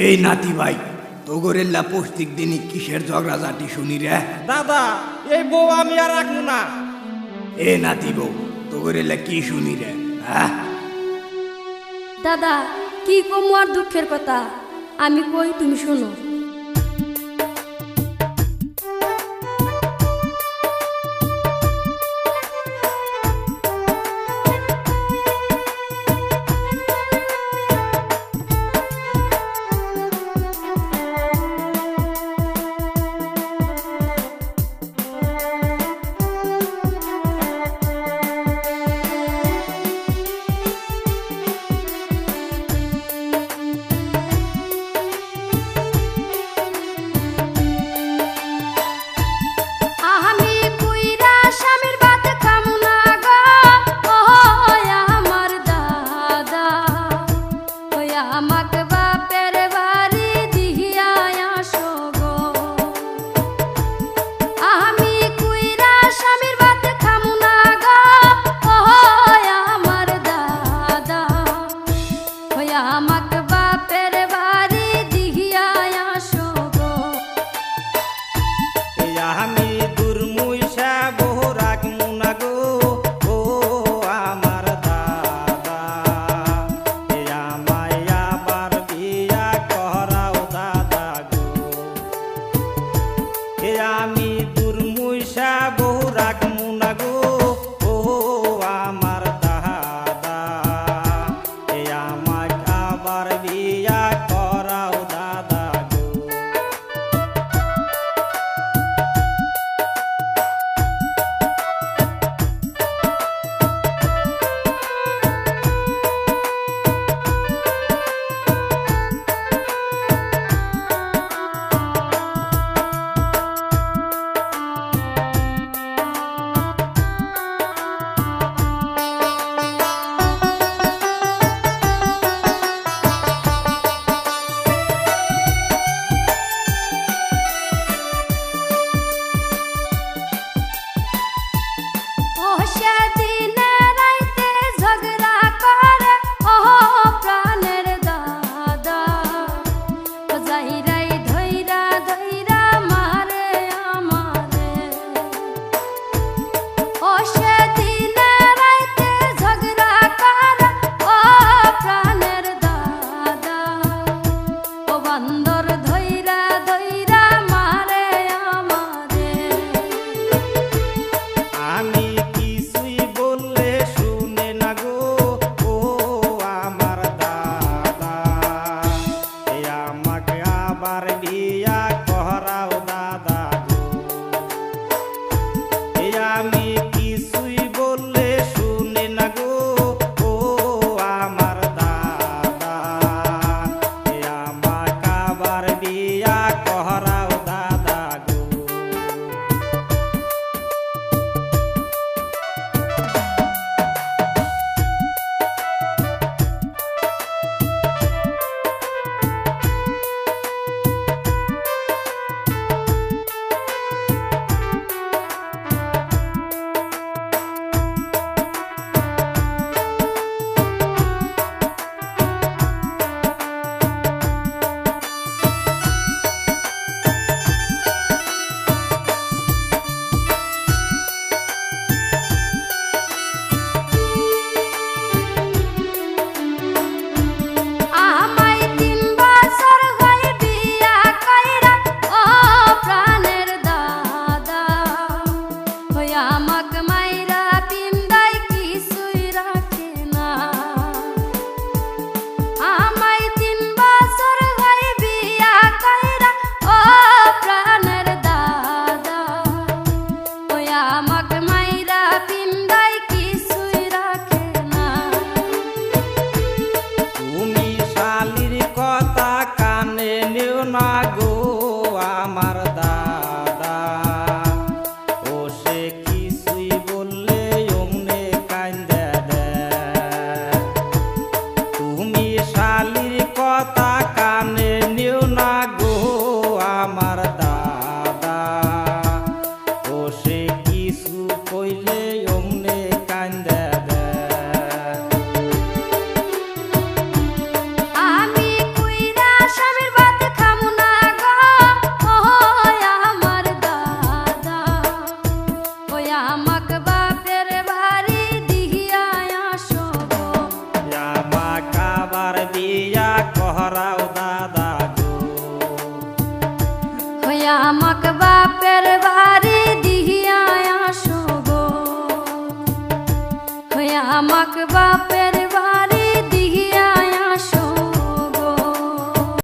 এই নাতি ভাই তোগরেল্লা প্রত্যেক দিনই কিসের ঝগড়াঝাটি শুনি রে? দাদা এই বউ আমি আর রাখব না। এ নাতি বউ তোগরেল্লা কি শুনি রে? হ্যাঁ? দাদা কি কমু আর দুঃখের কথা? আমি কই তুমি শোনো। i don't ya